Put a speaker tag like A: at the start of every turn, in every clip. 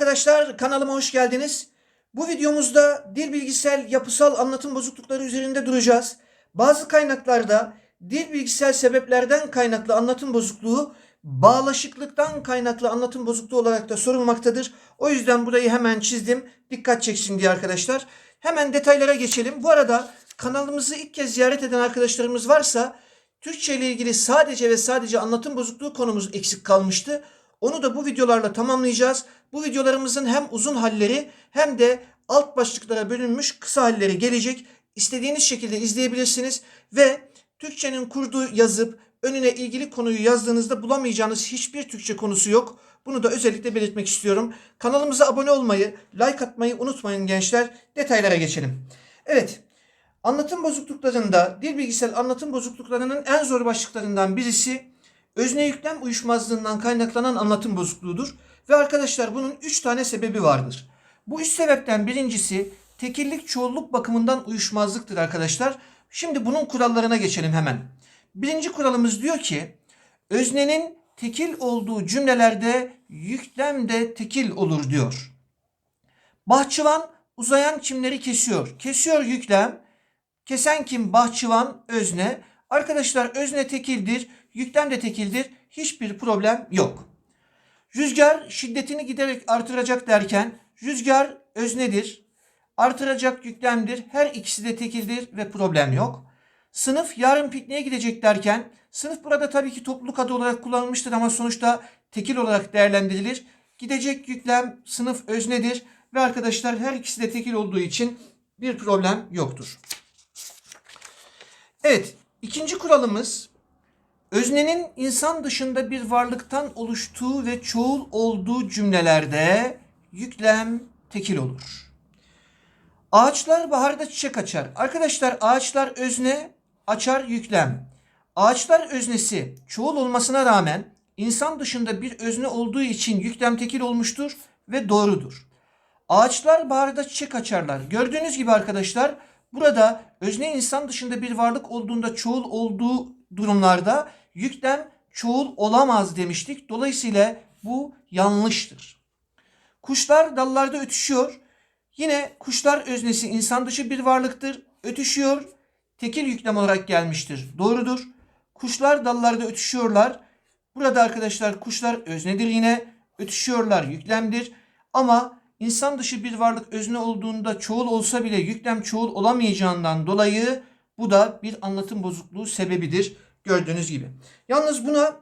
A: arkadaşlar kanalıma hoş geldiniz. Bu videomuzda dil bilgisel yapısal anlatım bozuklukları üzerinde duracağız. Bazı kaynaklarda dil bilgisel sebeplerden kaynaklı anlatım bozukluğu bağlaşıklıktan kaynaklı anlatım bozukluğu olarak da sorulmaktadır. O yüzden burayı hemen çizdim. Dikkat çeksin diye arkadaşlar. Hemen detaylara geçelim. Bu arada kanalımızı ilk kez ziyaret eden arkadaşlarımız varsa Türkçe ile ilgili sadece ve sadece anlatım bozukluğu konumuz eksik kalmıştı. Onu da bu videolarla tamamlayacağız. Bu videolarımızın hem uzun halleri hem de alt başlıklara bölünmüş kısa halleri gelecek. İstediğiniz şekilde izleyebilirsiniz ve Türkçenin kurduğu yazıp önüne ilgili konuyu yazdığınızda bulamayacağınız hiçbir Türkçe konusu yok. Bunu da özellikle belirtmek istiyorum. Kanalımıza abone olmayı, like atmayı unutmayın gençler. Detaylara geçelim. Evet, Anlatım bozukluklarında dil bilgisel anlatım bozukluklarının en zor başlıklarından birisi özne yüklem uyuşmazlığından kaynaklanan anlatım bozukluğudur. Ve arkadaşlar bunun 3 tane sebebi vardır. Bu üç sebepten birincisi tekillik çoğulluk bakımından uyuşmazlıktır arkadaşlar. Şimdi bunun kurallarına geçelim hemen. Birinci kuralımız diyor ki öznenin tekil olduğu cümlelerde yüklem de tekil olur diyor. Bahçıvan uzayan çimleri kesiyor. Kesiyor yüklem. Kesen kim? Bahçıvan, özne. Arkadaşlar özne tekildir, yüklem de tekildir. Hiçbir problem yok. Rüzgar şiddetini giderek artıracak derken rüzgar öznedir. Artıracak yüklemdir. Her ikisi de tekildir ve problem yok. Sınıf yarın pikniğe gidecek derken sınıf burada tabii ki topluluk adı olarak kullanılmıştır ama sonuçta tekil olarak değerlendirilir. Gidecek yüklem sınıf öznedir ve arkadaşlar her ikisi de tekil olduğu için bir problem yoktur. Evet, ikinci kuralımız öznenin insan dışında bir varlıktan oluştuğu ve çoğul olduğu cümlelerde yüklem tekil olur. Ağaçlar baharda çiçek açar. Arkadaşlar ağaçlar özne, açar yüklem. Ağaçlar öznesi çoğul olmasına rağmen insan dışında bir özne olduğu için yüklem tekil olmuştur ve doğrudur. Ağaçlar baharda çiçek açarlar. Gördüğünüz gibi arkadaşlar burada özne insan dışında bir varlık olduğunda çoğul olduğu durumlarda yüklem çoğul olamaz demiştik. Dolayısıyla bu yanlıştır. Kuşlar dallarda ötüşüyor. Yine kuşlar öznesi insan dışı bir varlıktır. Ötüşüyor. Tekil yüklem olarak gelmiştir. Doğrudur. Kuşlar dallarda ötüşüyorlar. Burada arkadaşlar kuşlar öznedir yine. Ötüşüyorlar yüklemdir. Ama insan dışı bir varlık özne olduğunda çoğul olsa bile yüklem çoğul olamayacağından dolayı bu da bir anlatım bozukluğu sebebidir. Gördüğünüz gibi. Yalnız buna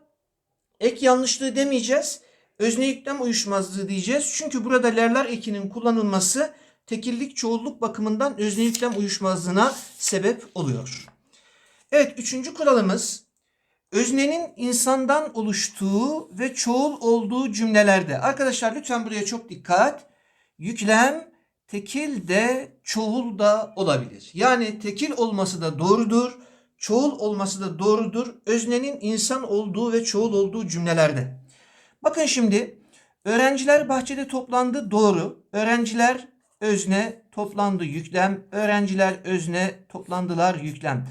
A: ek yanlışlığı demeyeceğiz. Özne yüklem uyuşmazlığı diyeceğiz. Çünkü burada lerler ekinin kullanılması tekillik çoğulluk bakımından özne yüklem uyuşmazlığına sebep oluyor. Evet üçüncü kuralımız öznenin insandan oluştuğu ve çoğul olduğu cümlelerde. Arkadaşlar lütfen buraya çok dikkat. Yüklem tekil de çoğul da olabilir. Yani tekil olması da doğrudur. Çoğul olması da doğrudur. Öznenin insan olduğu ve çoğul olduğu cümlelerde. Bakın şimdi öğrenciler bahçede toplandı doğru. Öğrenciler özne toplandı yüklem. Öğrenciler özne toplandılar yüklem.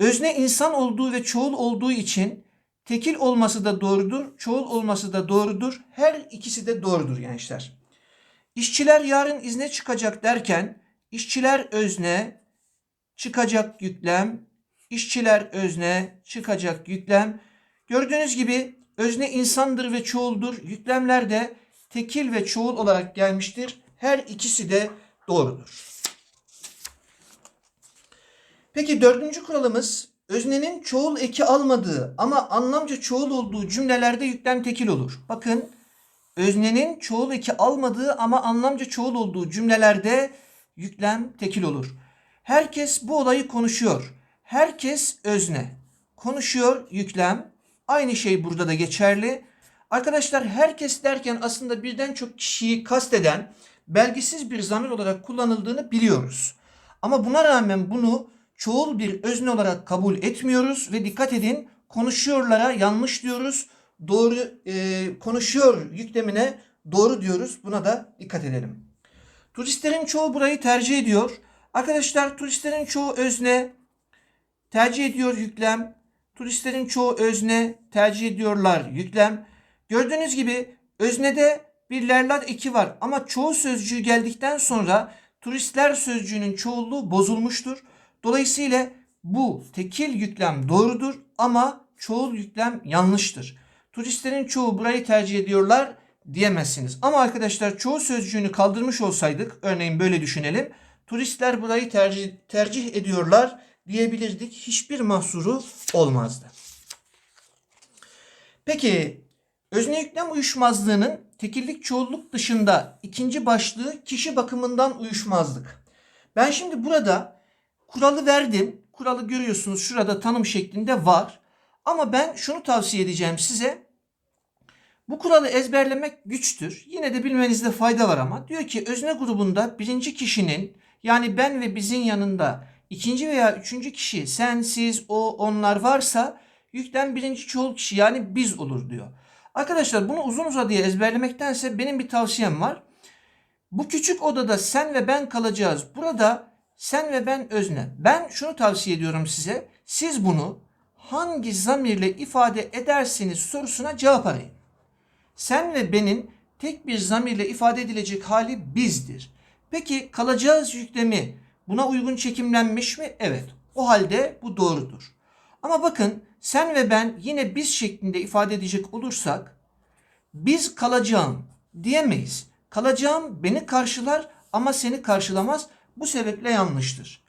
A: Özne insan olduğu ve çoğul olduğu için tekil olması da doğrudur, çoğul olması da doğrudur. Her ikisi de doğrudur gençler. İşçiler yarın izne çıkacak derken işçiler özne, çıkacak yüklem, işçiler özne, çıkacak yüklem. Gördüğünüz gibi özne insandır ve çoğuldur. Yüklemler de tekil ve çoğul olarak gelmiştir. Her ikisi de doğrudur. Peki dördüncü kuralımız öznenin çoğul eki almadığı ama anlamca çoğul olduğu cümlelerde yüklem tekil olur. Bakın öznenin çoğul eki almadığı ama anlamca çoğul olduğu cümlelerde yüklem tekil olur. Herkes bu olayı konuşuyor. Herkes özne. Konuşuyor yüklem. Aynı şey burada da geçerli. Arkadaşlar herkes derken aslında birden çok kişiyi kasteden belgisiz bir zamir olarak kullanıldığını biliyoruz. Ama buna rağmen bunu çoğul bir özne olarak kabul etmiyoruz ve dikkat edin konuşuyorlara yanlış diyoruz. Doğru e, konuşuyor yüklemine doğru diyoruz. Buna da dikkat edelim. Turistlerin çoğu burayı tercih ediyor. Arkadaşlar turistlerin çoğu özne tercih ediyor yüklem. Turistlerin çoğu özne tercih ediyorlar yüklem. Gördüğünüz gibi öznede bir lerler eki var ama çoğu sözcüğü geldikten sonra turistler sözcüğünün çoğulluğu bozulmuştur. Dolayısıyla bu tekil yüklem doğrudur ama çoğul yüklem yanlıştır. Turistlerin çoğu burayı tercih ediyorlar diyemezsiniz. Ama arkadaşlar çoğu sözcüğünü kaldırmış olsaydık örneğin böyle düşünelim. Turistler burayı tercih, tercih ediyorlar diyebilirdik. Hiçbir mahsuru olmazdı. Peki özne yüklem uyuşmazlığının tekillik çoğulluk dışında ikinci başlığı kişi bakımından uyuşmazlık. Ben şimdi burada kuralı verdim. Kuralı görüyorsunuz şurada tanım şeklinde var. Ama ben şunu tavsiye edeceğim size. Bu kuralı ezberlemek güçtür. Yine de bilmenizde fayda var ama. Diyor ki özne grubunda birinci kişinin yani ben ve bizim yanında ikinci veya üçüncü kişi sen, siz, o, onlar varsa yüklem birinci çoğul kişi yani biz olur diyor. Arkadaşlar bunu uzun uzadıya ezberlemektense benim bir tavsiyem var. Bu küçük odada sen ve ben kalacağız. Burada sen ve ben özne. Ben şunu tavsiye ediyorum size. Siz bunu hangi zamirle ifade edersiniz sorusuna cevap arayın. Sen ve benim tek bir zamirle ifade edilecek hali bizdir. Peki kalacağız yüklemi buna uygun çekimlenmiş mi? Evet. O halde bu doğrudur. Ama bakın sen ve ben yine biz şeklinde ifade edecek olursak biz kalacağım diyemeyiz. Kalacağım beni karşılar ama seni karşılamaz. Bu sebeple yanlıştır.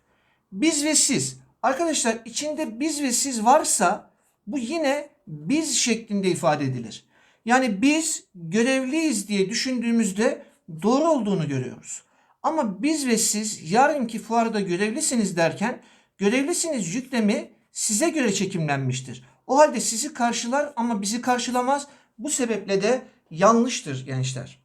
A: Biz ve siz. Arkadaşlar içinde biz ve siz varsa bu yine biz şeklinde ifade edilir. Yani biz görevliyiz diye düşündüğümüzde doğru olduğunu görüyoruz. Ama biz ve siz yarınki fuarda görevlisiniz derken görevlisiniz yüklemi size göre çekimlenmiştir. O halde sizi karşılar ama bizi karşılamaz. Bu sebeple de yanlıştır gençler.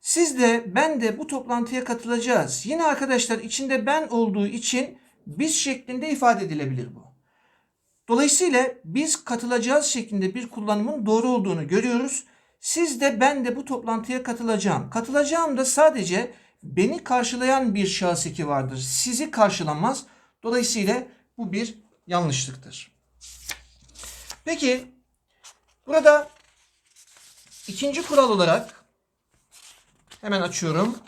A: Siz de ben de bu toplantıya katılacağız. Yine arkadaşlar içinde ben olduğu için biz şeklinde ifade edilebilir bu. Dolayısıyla biz katılacağız şeklinde bir kullanımın doğru olduğunu görüyoruz. Siz de ben de bu toplantıya katılacağım. Katılacağım da sadece beni karşılayan bir şahıs eki vardır. Sizi karşılamaz. Dolayısıyla bu bir yanlışlıktır. Peki burada ikinci kural olarak hemen açıyorum.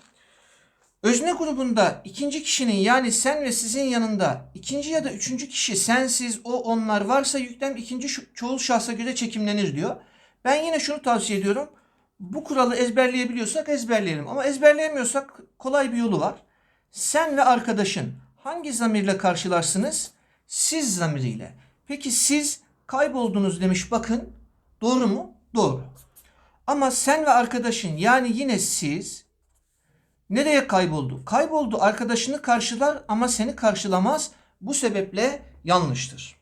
A: Özne grubunda ikinci kişinin yani sen ve sizin yanında ikinci ya da üçüncü kişi sensiz o onlar varsa yüklem ikinci şu- çoğul şahsa göre çekimlenir diyor. Ben yine şunu tavsiye ediyorum. Bu kuralı ezberleyebiliyorsak ezberleyelim. Ama ezberleyemiyorsak kolay bir yolu var. Sen ve arkadaşın hangi zamirle karşılarsınız? Siz zamiriyle. Peki siz kayboldunuz demiş bakın. Doğru mu? Doğru. Ama sen ve arkadaşın yani yine siz Nereye kayboldu? Kayboldu arkadaşını karşılar ama seni karşılamaz. Bu sebeple yanlıştır.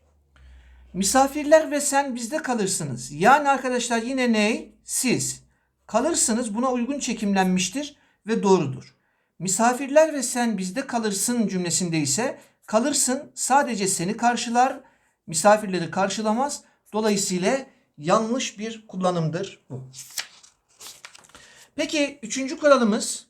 A: Misafirler ve sen bizde kalırsınız. Yani arkadaşlar yine ney? Siz. Kalırsınız buna uygun çekimlenmiştir ve doğrudur. Misafirler ve sen bizde kalırsın cümlesinde ise kalırsın sadece seni karşılar, misafirleri karşılamaz. Dolayısıyla yanlış bir kullanımdır bu. Peki üçüncü kuralımız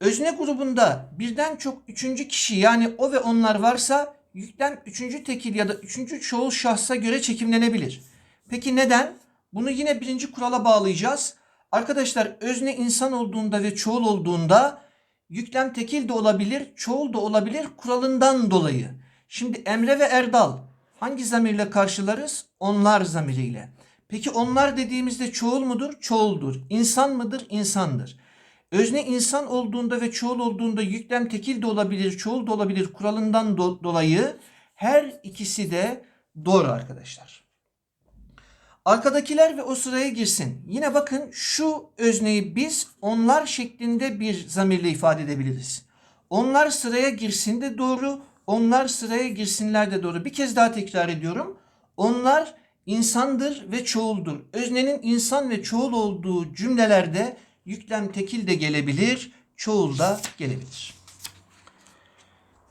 A: Özne grubunda birden çok üçüncü kişi yani o ve onlar varsa yüklem üçüncü tekil ya da üçüncü çoğul şahsa göre çekimlenebilir. Peki neden? Bunu yine birinci kurala bağlayacağız. Arkadaşlar özne insan olduğunda ve çoğul olduğunda yüklem tekil de olabilir, çoğul da olabilir kuralından dolayı. Şimdi Emre ve Erdal hangi zamirle karşılarız? Onlar zamiriyle. Peki onlar dediğimizde çoğul mudur? Çoğuldur. İnsan mıdır? İnsandır. Özne insan olduğunda ve çoğul olduğunda yüklem tekil de olabilir, çoğul da olabilir kuralından do- dolayı her ikisi de doğru arkadaşlar. Arkadakiler ve o sıraya girsin. Yine bakın şu özneyi biz onlar şeklinde bir zamirle ifade edebiliriz. Onlar sıraya girsin de doğru, onlar sıraya girsinler de doğru. Bir kez daha tekrar ediyorum. Onlar insandır ve çoğuldur. Öznenin insan ve çoğul olduğu cümlelerde yüklem tekil de gelebilir, çoğul da gelebilir.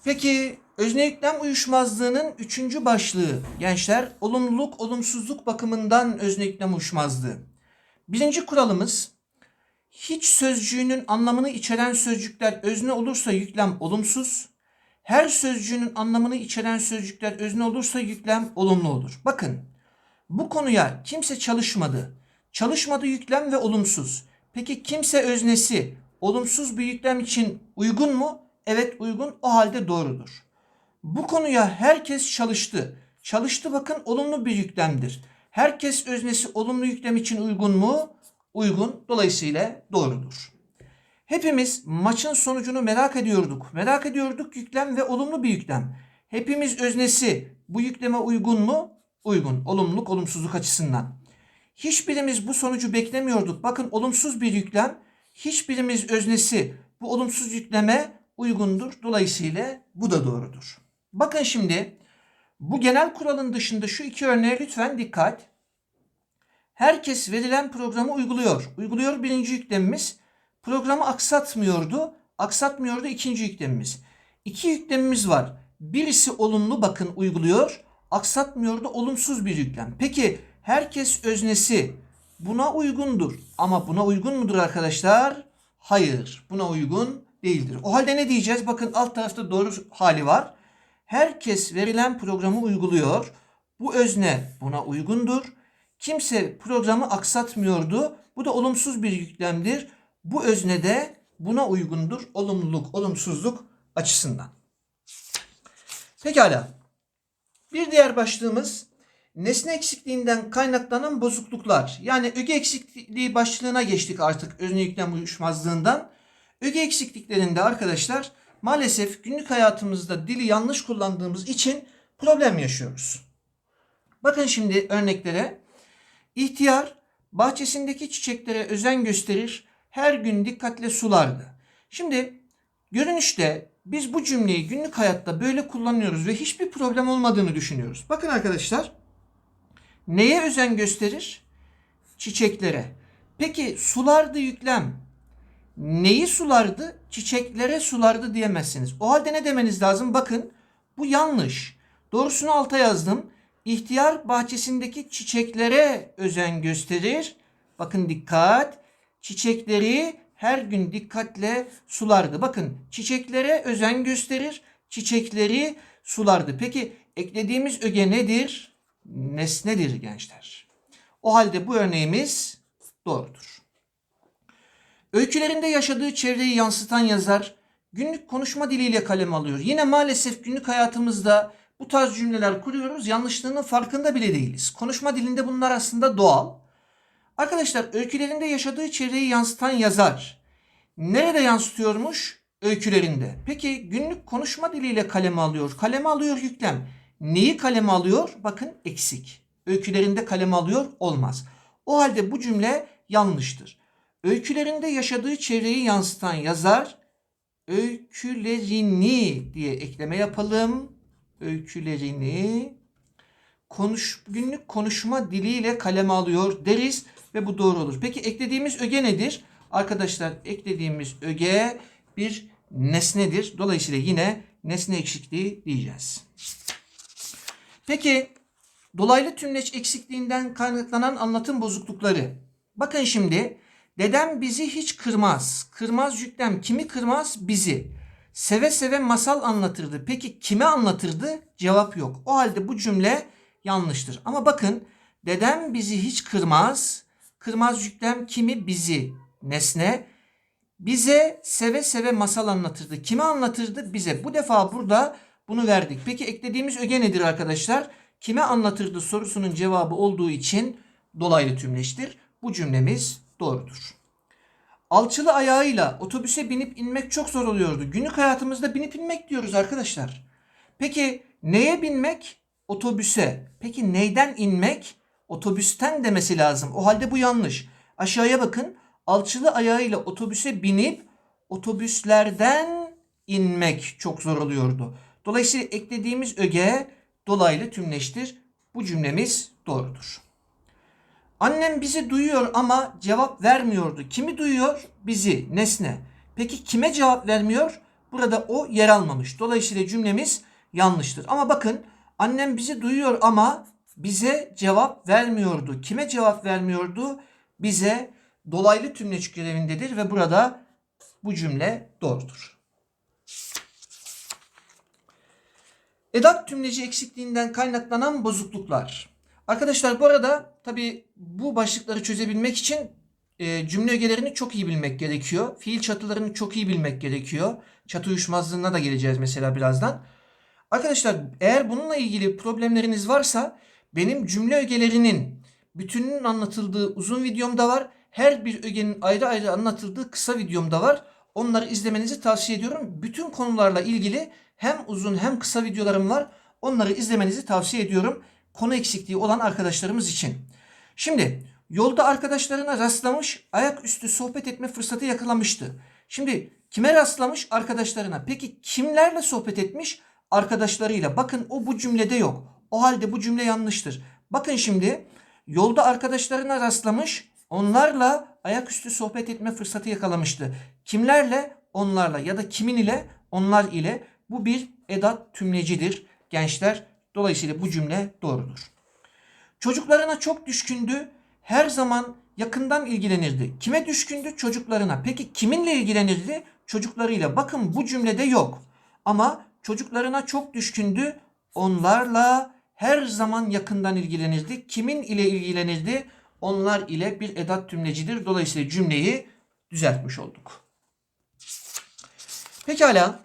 A: Peki özne uyuşmazlığının üçüncü başlığı gençler olumluluk olumsuzluk bakımından özne yüklem uyuşmazlığı. Birinci kuralımız hiç sözcüğünün anlamını içeren sözcükler özne olursa yüklem olumsuz. Her sözcüğünün anlamını içeren sözcükler özne olursa yüklem olumlu olur. Bakın bu konuya kimse çalışmadı. Çalışmadı yüklem ve olumsuz. Peki kimse öznesi olumsuz bir yüklem için uygun mu? Evet uygun. O halde doğrudur. Bu konuya herkes çalıştı. Çalıştı bakın olumlu bir yüklemdir. Herkes öznesi olumlu yüklem için uygun mu? Uygun. Dolayısıyla doğrudur. Hepimiz maçın sonucunu merak ediyorduk. Merak ediyorduk yüklem ve olumlu bir yüklem. Hepimiz öznesi bu yükleme uygun mu? Uygun. Olumluluk, olumsuzluk açısından. Hiçbirimiz bu sonucu beklemiyorduk. Bakın olumsuz bir yüklem. Hiçbirimiz öznesi bu olumsuz yükleme uygundur. Dolayısıyla bu da doğrudur. Bakın şimdi bu genel kuralın dışında şu iki örneğe lütfen dikkat. Herkes verilen programı uyguluyor. Uyguluyor birinci yüklemimiz. Programı aksatmıyordu. Aksatmıyordu ikinci yüklemimiz. İki yüklemimiz var. Birisi olumlu bakın uyguluyor. Aksatmıyordu olumsuz bir yüklem. Peki herkes öznesi buna uygundur. Ama buna uygun mudur arkadaşlar? Hayır. Buna uygun değildir. O halde ne diyeceğiz? Bakın alt tarafta doğru hali var. Herkes verilen programı uyguluyor. Bu özne buna uygundur. Kimse programı aksatmıyordu. Bu da olumsuz bir yüklemdir. Bu özne de buna uygundur. Olumluluk, olumsuzluk açısından. Pekala. Bir diğer başlığımız nesne eksikliğinden kaynaklanan bozukluklar. Yani öge eksikliği başlığına geçtik artık özne yüklem uyuşmazlığından. Öge eksikliklerinde arkadaşlar maalesef günlük hayatımızda dili yanlış kullandığımız için problem yaşıyoruz. Bakın şimdi örneklere. İhtiyar bahçesindeki çiçeklere özen gösterir, her gün dikkatle sulardı. Şimdi görünüşte biz bu cümleyi günlük hayatta böyle kullanıyoruz ve hiçbir problem olmadığını düşünüyoruz. Bakın arkadaşlar neye özen gösterir? Çiçeklere. Peki sulardı yüklem. Neyi sulardı? Çiçeklere sulardı diyemezsiniz. O halde ne demeniz lazım? Bakın bu yanlış. Doğrusunu alta yazdım. İhtiyar bahçesindeki çiçeklere özen gösterir. Bakın dikkat. Çiçekleri her gün dikkatle sulardı. Bakın çiçeklere özen gösterir. Çiçekleri sulardı. Peki eklediğimiz öge nedir? Nesnedir gençler. O halde bu örneğimiz doğrudur. Öykülerinde yaşadığı çevreyi yansıtan yazar günlük konuşma diliyle kalem alıyor. Yine maalesef günlük hayatımızda bu tarz cümleler kuruyoruz. Yanlışlığının farkında bile değiliz. Konuşma dilinde bunlar aslında doğal. Arkadaşlar öykülerinde yaşadığı çevreyi yansıtan yazar. Nerede yansıtıyormuş? Öykülerinde. Peki günlük konuşma diliyle kaleme alıyor. Kaleme alıyor yüklem. Neyi kaleme alıyor? Bakın eksik. Öykülerinde kaleme alıyor olmaz. O halde bu cümle yanlıştır. Öykülerinde yaşadığı çevreyi yansıtan yazar öykülerini diye ekleme yapalım. Öykülerini konuş, günlük konuşma diliyle kaleme alıyor deriz ve bu doğru olur. Peki eklediğimiz öge nedir? Arkadaşlar eklediğimiz öge bir nesnedir. Dolayısıyla yine nesne eksikliği diyeceğiz. Peki dolaylı tümleç eksikliğinden kaynaklanan anlatım bozuklukları. Bakın şimdi dedem bizi hiç kırmaz. Kırmaz yüklem kimi kırmaz? Bizi. Seve seve masal anlatırdı. Peki kime anlatırdı? Cevap yok. O halde bu cümle yanlıştır. Ama bakın dedem bizi hiç kırmaz. Kırmaz yüklem kimi? Bizi. Nesne. Bize seve seve masal anlatırdı. Kime anlatırdı? Bize. Bu defa burada bunu verdik. Peki eklediğimiz öge nedir arkadaşlar? Kime anlatırdı sorusunun cevabı olduğu için dolaylı tümleştir. Bu cümlemiz doğrudur. Alçılı ayağıyla otobüse binip inmek çok zor oluyordu. Günlük hayatımızda binip inmek diyoruz arkadaşlar. Peki neye binmek? Otobüse. Peki neyden inmek? Otobüsten demesi lazım. O halde bu yanlış. Aşağıya bakın. Alçılı ayağıyla otobüse binip otobüslerden inmek çok zor oluyordu. Dolayısıyla eklediğimiz öge dolaylı tümleştir. Bu cümlemiz doğrudur. Annem bizi duyuyor ama cevap vermiyordu. Kimi duyuyor? Bizi, nesne. Peki kime cevap vermiyor? Burada o yer almamış. Dolayısıyla cümlemiz yanlıştır. Ama bakın annem bizi duyuyor ama bize cevap vermiyordu. Kime cevap vermiyordu? Bize dolaylı tümleç görevindedir ve burada bu cümle doğrudur. Edat tümleci eksikliğinden kaynaklanan bozukluklar. Arkadaşlar bu arada tabi bu başlıkları çözebilmek için e, cümle ögelerini çok iyi bilmek gerekiyor. Fiil çatılarını çok iyi bilmek gerekiyor. Çatı uyuşmazlığına da geleceğiz mesela birazdan. Arkadaşlar eğer bununla ilgili problemleriniz varsa benim cümle ögelerinin bütününün anlatıldığı uzun videom da var. Her bir ögenin ayrı ayrı anlatıldığı kısa videom da var. Onları izlemenizi tavsiye ediyorum. Bütün konularla ilgili hem uzun hem kısa videolarım var. Onları izlemenizi tavsiye ediyorum. Konu eksikliği olan arkadaşlarımız için. Şimdi yolda arkadaşlarına rastlamış, ayaküstü sohbet etme fırsatı yakalamıştı. Şimdi kime rastlamış? Arkadaşlarına. Peki kimlerle sohbet etmiş? Arkadaşlarıyla. Bakın o bu cümlede yok. O halde bu cümle yanlıştır. Bakın şimdi yolda arkadaşlarına rastlamış, onlarla ayaküstü sohbet etme fırsatı yakalamıştı. Kimlerle? Onlarla ya da kimin ile? Onlar ile. Bu bir edat tümlecidir gençler. Dolayısıyla bu cümle doğrudur. Çocuklarına çok düşkündü. Her zaman yakından ilgilenirdi. Kime düşkündü? Çocuklarına. Peki kiminle ilgilenirdi? Çocuklarıyla. Bakın bu cümlede yok. Ama çocuklarına çok düşkündü. Onlarla her zaman yakından ilgilenirdi. Kimin ile ilgilenirdi? Onlar ile bir edat tümlecidir. Dolayısıyla cümleyi düzeltmiş olduk. Pekala.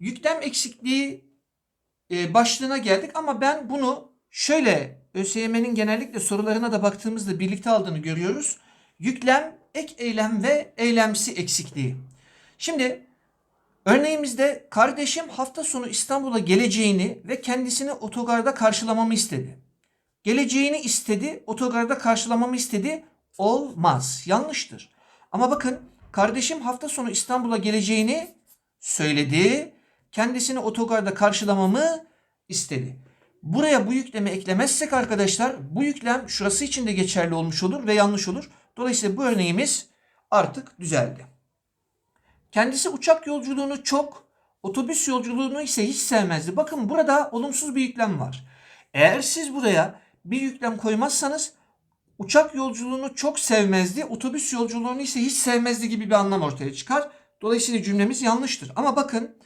A: Yüklem eksikliği e, başlığına geldik ama ben bunu şöyle ÖSYM'nin genellikle sorularına da baktığımızda birlikte aldığını görüyoruz. Yüklem, ek eylem ve eylemsi eksikliği. Şimdi örneğimizde kardeşim hafta sonu İstanbul'a geleceğini ve kendisini otogarda karşılamamı istedi. Geleceğini istedi, otogarda karşılamamı istedi. Olmaz, yanlıştır. Ama bakın kardeşim hafta sonu İstanbul'a geleceğini söyledi. Kendisini otogarda karşılamamı istedi. Buraya bu yüklemi eklemezsek arkadaşlar bu yüklem şurası için de geçerli olmuş olur ve yanlış olur. Dolayısıyla bu örneğimiz artık düzeldi. Kendisi uçak yolculuğunu çok, otobüs yolculuğunu ise hiç sevmezdi. Bakın burada olumsuz bir yüklem var. Eğer siz buraya bir yüklem koymazsanız uçak yolculuğunu çok sevmezdi, otobüs yolculuğunu ise hiç sevmezdi gibi bir anlam ortaya çıkar. Dolayısıyla cümlemiz yanlıştır. Ama bakın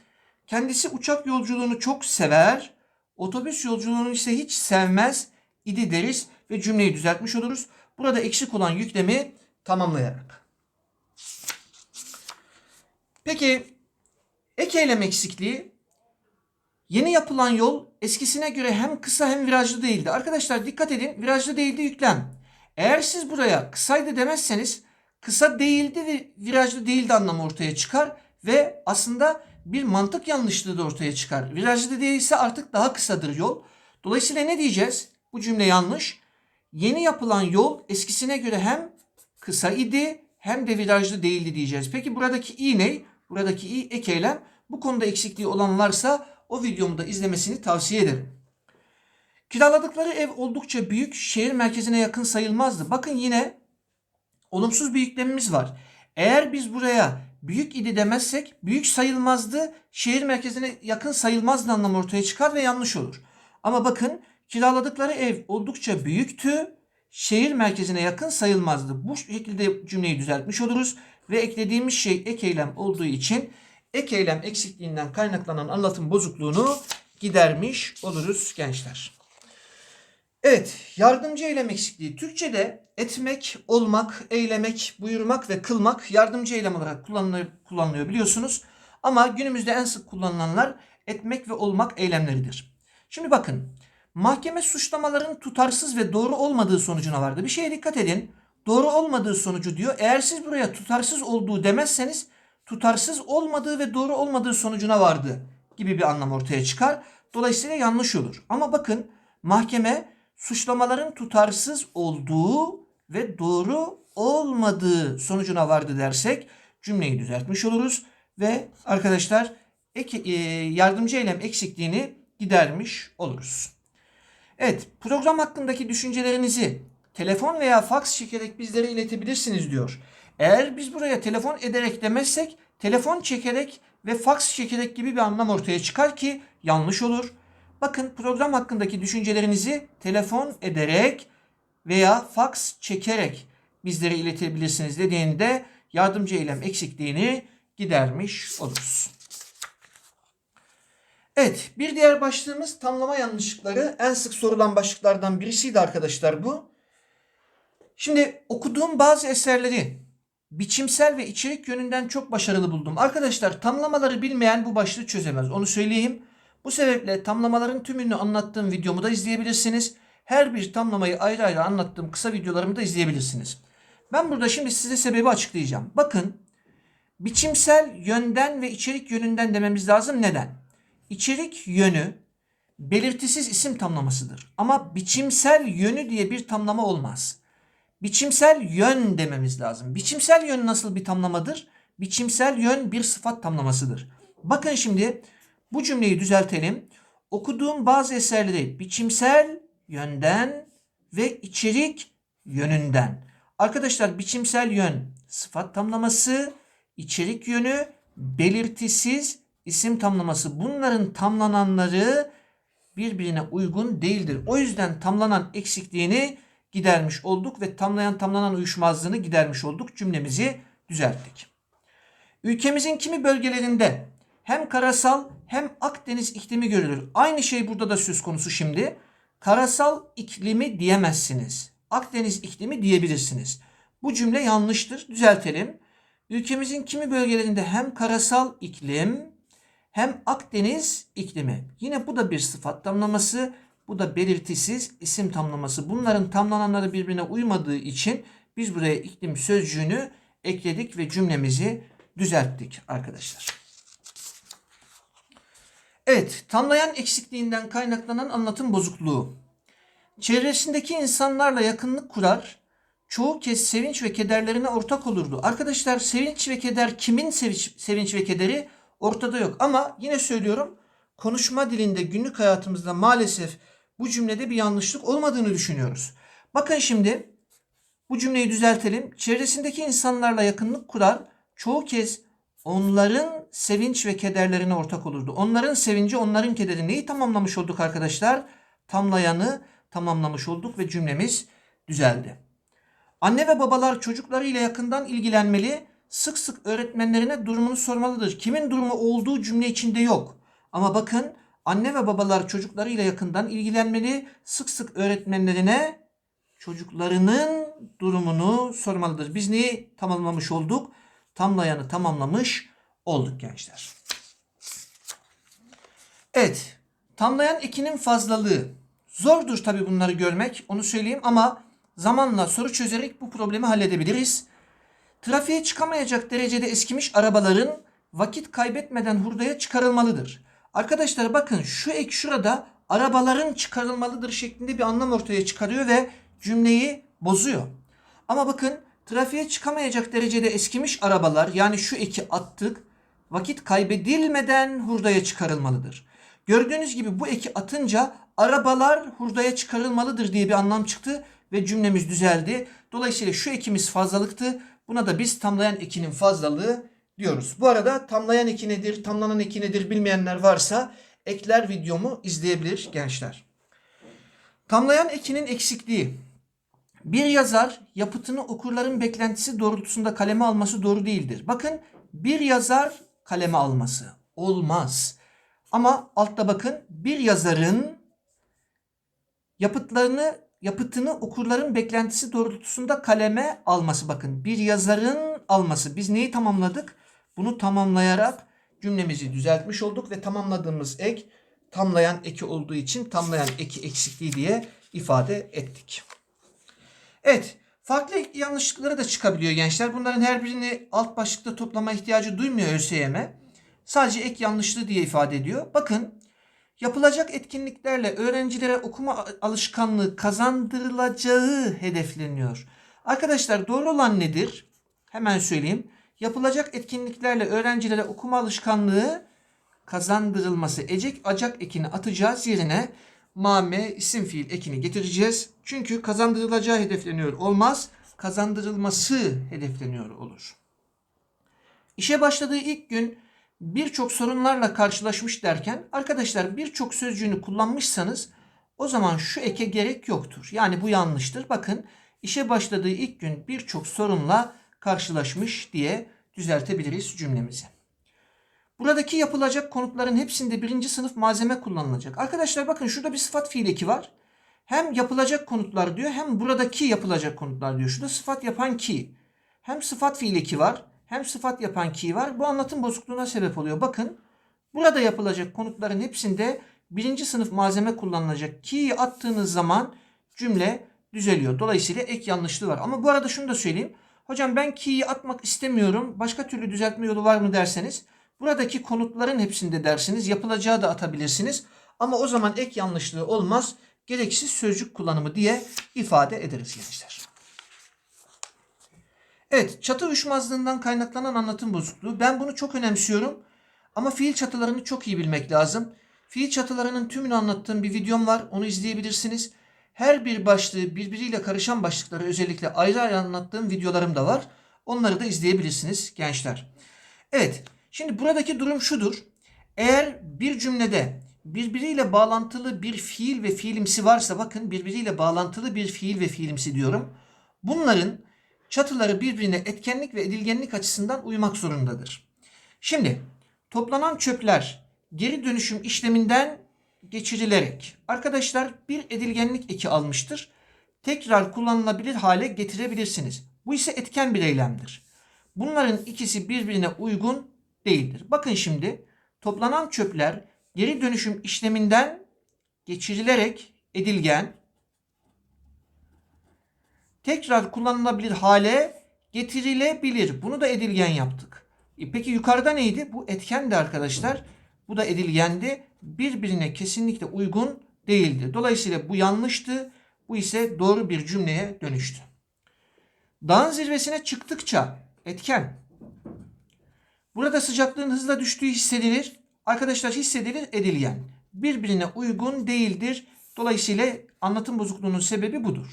A: kendisi uçak yolculuğunu çok sever, otobüs yolculuğunu ise hiç sevmez idi deriz ve cümleyi düzeltmiş oluruz. Burada eksik olan yüklemi tamamlayarak. Peki ek eylem eksikliği Yeni yapılan yol eskisine göre hem kısa hem virajlı değildi. Arkadaşlar dikkat edin virajlı değildi yüklem. Eğer siz buraya kısaydı demezseniz kısa değildi ve virajlı değildi anlamı ortaya çıkar ve aslında bir mantık yanlışlığı da ortaya çıkar. Virajlı değilse artık daha kısadır yol. Dolayısıyla ne diyeceğiz? Bu cümle yanlış. Yeni yapılan yol eskisine göre hem kısa idi hem de virajlı değildi diyeceğiz. Peki buradaki i ne? Buradaki i ek eylem. Bu konuda eksikliği olan varsa o videomu da izlemesini tavsiye ederim. Kiraladıkları ev oldukça büyük, şehir merkezine yakın sayılmazdı. Bakın yine olumsuz bir yüklemimiz var. Eğer biz buraya büyük idi demezsek büyük sayılmazdı, şehir merkezine yakın sayılmazdı anlamı ortaya çıkar ve yanlış olur. Ama bakın kiraladıkları ev oldukça büyüktü, şehir merkezine yakın sayılmazdı. Bu şekilde cümleyi düzeltmiş oluruz ve eklediğimiz şey ek eylem olduğu için ek eylem eksikliğinden kaynaklanan anlatım bozukluğunu gidermiş oluruz gençler. Evet, yardımcı eylem eksikliği. Türkçe'de etmek, olmak, eylemek, buyurmak ve kılmak yardımcı eylem olarak kullanılıyor, kullanılıyor biliyorsunuz. Ama günümüzde en sık kullanılanlar etmek ve olmak eylemleridir. Şimdi bakın, mahkeme suçlamaların tutarsız ve doğru olmadığı sonucuna vardı. Bir şeye dikkat edin. Doğru olmadığı sonucu diyor. Eğer siz buraya tutarsız olduğu demezseniz tutarsız olmadığı ve doğru olmadığı sonucuna vardı gibi bir anlam ortaya çıkar. Dolayısıyla yanlış olur. Ama bakın mahkeme suçlamaların tutarsız olduğu ve doğru olmadığı sonucuna vardı dersek cümleyi düzeltmiş oluruz ve arkadaşlar ek, e, yardımcı eylem eksikliğini gidermiş oluruz. Evet program hakkındaki düşüncelerinizi telefon veya faks çekerek bizlere iletebilirsiniz diyor. Eğer biz buraya telefon ederek demezsek telefon çekerek ve faks çekerek gibi bir anlam ortaya çıkar ki yanlış olur. Bakın program hakkındaki düşüncelerinizi telefon ederek veya faks çekerek bizlere iletebilirsiniz dediğinde yardımcı eylem eksikliğini gidermiş oluruz. Evet bir diğer başlığımız tamlama yanlışlıkları. En sık sorulan başlıklardan birisiydi arkadaşlar bu. Şimdi okuduğum bazı eserleri biçimsel ve içerik yönünden çok başarılı buldum. Arkadaşlar tamlamaları bilmeyen bu başlığı çözemez. Onu söyleyeyim. Bu sebeple tamlamaların tümünü anlattığım videomu da izleyebilirsiniz. Her bir tamlamayı ayrı ayrı anlattığım kısa videolarımı da izleyebilirsiniz. Ben burada şimdi size sebebi açıklayacağım. Bakın biçimsel yönden ve içerik yönünden dememiz lazım. Neden? İçerik yönü belirtisiz isim tamlamasıdır. Ama biçimsel yönü diye bir tamlama olmaz. Biçimsel yön dememiz lazım. Biçimsel yön nasıl bir tamlamadır? Biçimsel yön bir sıfat tamlamasıdır. Bakın şimdi bu cümleyi düzeltelim. Okuduğum bazı eserleri biçimsel yönden ve içerik yönünden. Arkadaşlar biçimsel yön sıfat tamlaması, içerik yönü belirtisiz isim tamlaması. Bunların tamlananları birbirine uygun değildir. O yüzden tamlanan eksikliğini gidermiş olduk ve tamlayan tamlanan uyuşmazlığını gidermiş olduk. Cümlemizi düzelttik. Ülkemizin kimi bölgelerinde hem karasal hem Akdeniz iklimi görülür. Aynı şey burada da söz konusu şimdi. Karasal iklimi diyemezsiniz. Akdeniz iklimi diyebilirsiniz. Bu cümle yanlıştır. Düzeltelim. Ülkemizin kimi bölgelerinde hem karasal iklim hem Akdeniz iklimi. Yine bu da bir sıfat tamlaması. Bu da belirtisiz isim tamlaması. Bunların tamlananları birbirine uymadığı için biz buraya iklim sözcüğünü ekledik ve cümlemizi düzelttik arkadaşlar. Evet, tamlayan eksikliğinden kaynaklanan anlatım bozukluğu. Çevresindeki insanlarla yakınlık kurar, çoğu kez sevinç ve kederlerine ortak olurdu. Arkadaşlar sevinç ve keder kimin sevinç, sevinç ve kederi ortada yok. Ama yine söylüyorum konuşma dilinde günlük hayatımızda maalesef bu cümlede bir yanlışlık olmadığını düşünüyoruz. Bakın şimdi bu cümleyi düzeltelim. Çevresindeki insanlarla yakınlık kurar, çoğu kez onların sevinç ve kederlerine ortak olurdu. Onların sevinci, onların kederi neyi tamamlamış olduk arkadaşlar? Tamlayanı tamamlamış olduk ve cümlemiz düzeldi. Anne ve babalar çocuklarıyla yakından ilgilenmeli, sık sık öğretmenlerine durumunu sormalıdır. Kimin durumu olduğu cümle içinde yok. Ama bakın anne ve babalar çocuklarıyla yakından ilgilenmeli, sık sık öğretmenlerine çocuklarının durumunu sormalıdır. Biz neyi tamamlamış olduk? Tamlayanı tamamlamış olduk gençler. Evet, tamlayan ekinin fazlalığı. Zordur tabi bunları görmek, onu söyleyeyim ama zamanla soru çözerek bu problemi halledebiliriz. Trafiğe çıkamayacak derecede eskimiş arabaların vakit kaybetmeden hurdaya çıkarılmalıdır. Arkadaşlar bakın şu ek şurada arabaların çıkarılmalıdır şeklinde bir anlam ortaya çıkarıyor ve cümleyi bozuyor. Ama bakın trafiğe çıkamayacak derecede eskimiş arabalar yani şu eki attık vakit kaybedilmeden hurdaya çıkarılmalıdır. Gördüğünüz gibi bu eki atınca arabalar hurdaya çıkarılmalıdır diye bir anlam çıktı ve cümlemiz düzeldi. Dolayısıyla şu ekimiz fazlalıktı. Buna da biz tamlayan ekinin fazlalığı diyoruz. Bu arada tamlayan eki nedir, tamlanan eki nedir bilmeyenler varsa ekler videomu izleyebilir gençler. Tamlayan ekinin eksikliği. Bir yazar yapıtını okurların beklentisi doğrultusunda kaleme alması doğru değildir. Bakın bir yazar kaleme alması olmaz. Ama altta bakın bir yazarın yapıtlarını yapıtını okurların beklentisi doğrultusunda kaleme alması bakın. Bir yazarın alması. Biz neyi tamamladık? Bunu tamamlayarak cümlemizi düzeltmiş olduk ve tamamladığımız ek tamlayan eki olduğu için tamlayan eki eksikliği diye ifade ettik. Evet, farklı yanlışlıkları da çıkabiliyor gençler. Bunların her birini alt başlıkta toplama ihtiyacı duymuyor ÖSYM. Sadece ek yanlışlığı diye ifade ediyor. Bakın, yapılacak etkinliklerle öğrencilere okuma alışkanlığı kazandırılacağı hedefleniyor. Arkadaşlar doğru olan nedir? Hemen söyleyeyim. Yapılacak etkinliklerle öğrencilere okuma alışkanlığı kazandırılması. Ecek acak ekini atacağız yerine mame isim fiil ekini getireceğiz. Çünkü kazandırılacağı hedefleniyor olmaz. Kazandırılması hedefleniyor olur. İşe başladığı ilk gün birçok sorunlarla karşılaşmış derken arkadaşlar birçok sözcüğünü kullanmışsanız o zaman şu eke gerek yoktur. Yani bu yanlıştır. Bakın işe başladığı ilk gün birçok sorunla karşılaşmış diye düzeltebiliriz cümlemizi. Buradaki yapılacak konutların hepsinde birinci sınıf malzeme kullanılacak. Arkadaşlar bakın şurada bir sıfat fiil eki var. Hem yapılacak konutlar diyor hem buradaki yapılacak konutlar diyor. Şurada sıfat yapan ki. Hem sıfat fiili ki var hem sıfat yapan ki var. Bu anlatım bozukluğuna sebep oluyor. Bakın burada yapılacak konutların hepsinde birinci sınıf malzeme kullanılacak. Ki'yi attığınız zaman cümle düzeliyor. Dolayısıyla ek yanlışlığı var. Ama bu arada şunu da söyleyeyim. Hocam ben ki'yi atmak istemiyorum. Başka türlü düzeltme yolu var mı derseniz. Buradaki konutların hepsinde dersiniz. Yapılacağı da atabilirsiniz. Ama o zaman ek yanlışlığı olmaz. Gereksiz sözcük kullanımı diye ifade ederiz gençler. Evet, çatı uyuşmazlığından kaynaklanan anlatım bozukluğu. Ben bunu çok önemsiyorum. Ama fiil çatılarını çok iyi bilmek lazım. Fiil çatılarının tümünü anlattığım bir videom var. Onu izleyebilirsiniz. Her bir başlığı birbiriyle karışan başlıkları özellikle ayrı ayrı anlattığım videolarım da var. Onları da izleyebilirsiniz gençler. Evet, şimdi buradaki durum şudur. Eğer bir cümlede birbiriyle bağlantılı bir fiil ve fiilimsi varsa bakın birbiriyle bağlantılı bir fiil ve fiilimsi diyorum. Bunların çatıları birbirine etkenlik ve edilgenlik açısından uymak zorundadır. Şimdi toplanan çöpler geri dönüşüm işleminden geçirilerek arkadaşlar bir edilgenlik eki almıştır. Tekrar kullanılabilir hale getirebilirsiniz. Bu ise etken bir eylemdir. Bunların ikisi birbirine uygun değildir. Bakın şimdi toplanan çöpler geri dönüşüm işleminden geçirilerek edilgen tekrar kullanılabilir hale getirilebilir. Bunu da edilgen yaptık. E peki yukarıda neydi? Bu etkendi arkadaşlar. Bu da edilgendi. Birbirine kesinlikle uygun değildi. Dolayısıyla bu yanlıştı. Bu ise doğru bir cümleye dönüştü. Dağın zirvesine çıktıkça etken. Burada sıcaklığın hızla düştüğü hissedilir. Arkadaşlar hissedilir edilgen. Birbirine uygun değildir. Dolayısıyla anlatım bozukluğunun sebebi budur.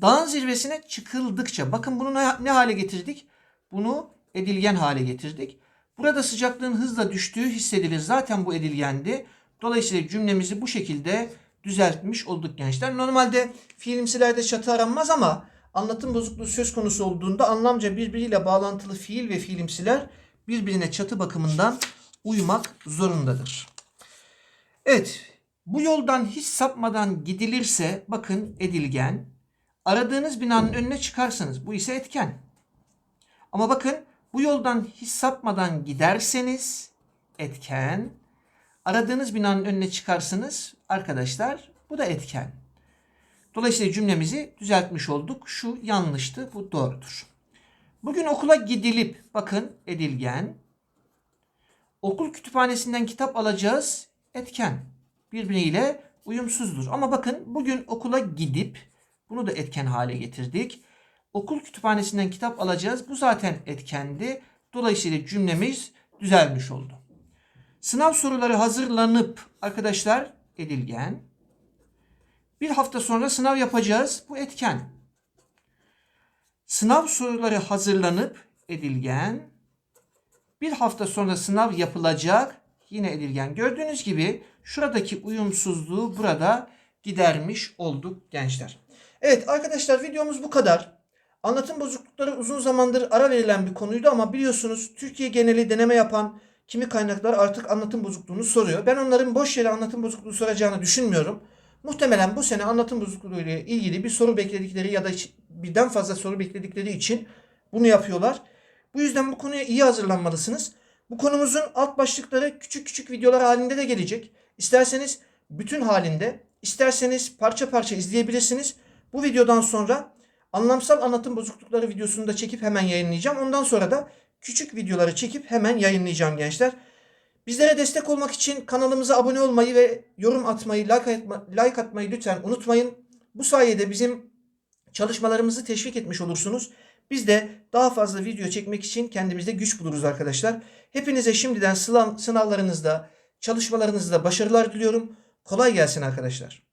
A: Dağın zirvesine çıkıldıkça bakın bunu ne hale getirdik? Bunu edilgen hale getirdik. Burada sıcaklığın hızla düştüğü hissedilir. Zaten bu edilgendi. Dolayısıyla cümlemizi bu şekilde düzeltmiş olduk gençler. Normalde fiilimsilerde çatı aranmaz ama anlatım bozukluğu söz konusu olduğunda anlamca birbiriyle bağlantılı fiil ve fiilimsiler birbirine çatı bakımından uymak zorundadır. Evet, bu yoldan hiç sapmadan gidilirse bakın edilgen, aradığınız binanın önüne çıkarsanız bu ise etken. Ama bakın bu yoldan hiç sapmadan giderseniz etken, aradığınız binanın önüne çıkarsınız arkadaşlar bu da etken. Dolayısıyla cümlemizi düzeltmiş olduk. Şu yanlıştı, bu doğrudur. Bugün okula gidilip bakın edilgen. Okul kütüphanesinden kitap alacağız etken. Birbiriyle uyumsuzdur. Ama bakın bugün okula gidip bunu da etken hale getirdik. Okul kütüphanesinden kitap alacağız. Bu zaten etkendi. Dolayısıyla cümlemiz düzelmiş oldu. Sınav soruları hazırlanıp arkadaşlar edilgen. Bir hafta sonra sınav yapacağız. Bu etken. Sınav soruları hazırlanıp edilgen. Bir hafta sonra sınav yapılacak. Yine edilgen. Gördüğünüz gibi şuradaki uyumsuzluğu burada gidermiş olduk gençler. Evet arkadaşlar videomuz bu kadar. Anlatım bozuklukları uzun zamandır ara verilen bir konuydu ama biliyorsunuz Türkiye geneli deneme yapan kimi kaynaklar artık anlatım bozukluğunu soruyor. Ben onların boş yere anlatım bozukluğu soracağını düşünmüyorum. Muhtemelen bu sene anlatım bozukluğu ile ilgili bir soru bekledikleri ya da birden fazla soru bekledikleri için bunu yapıyorlar. Bu yüzden bu konuya iyi hazırlanmalısınız. Bu konumuzun alt başlıkları küçük küçük videolar halinde de gelecek. İsterseniz bütün halinde, isterseniz parça parça izleyebilirsiniz. Bu videodan sonra anlamsal anlatım bozuklukları videosunu da çekip hemen yayınlayacağım. Ondan sonra da küçük videoları çekip hemen yayınlayacağım gençler. Bizlere destek olmak için kanalımıza abone olmayı ve yorum atmayı, like, atma, like atmayı lütfen unutmayın. Bu sayede bizim çalışmalarımızı teşvik etmiş olursunuz. Biz de daha fazla video çekmek için kendimizde güç buluruz arkadaşlar. Hepinize şimdiden sınavlarınızda, çalışmalarınızda başarılar diliyorum. Kolay gelsin arkadaşlar.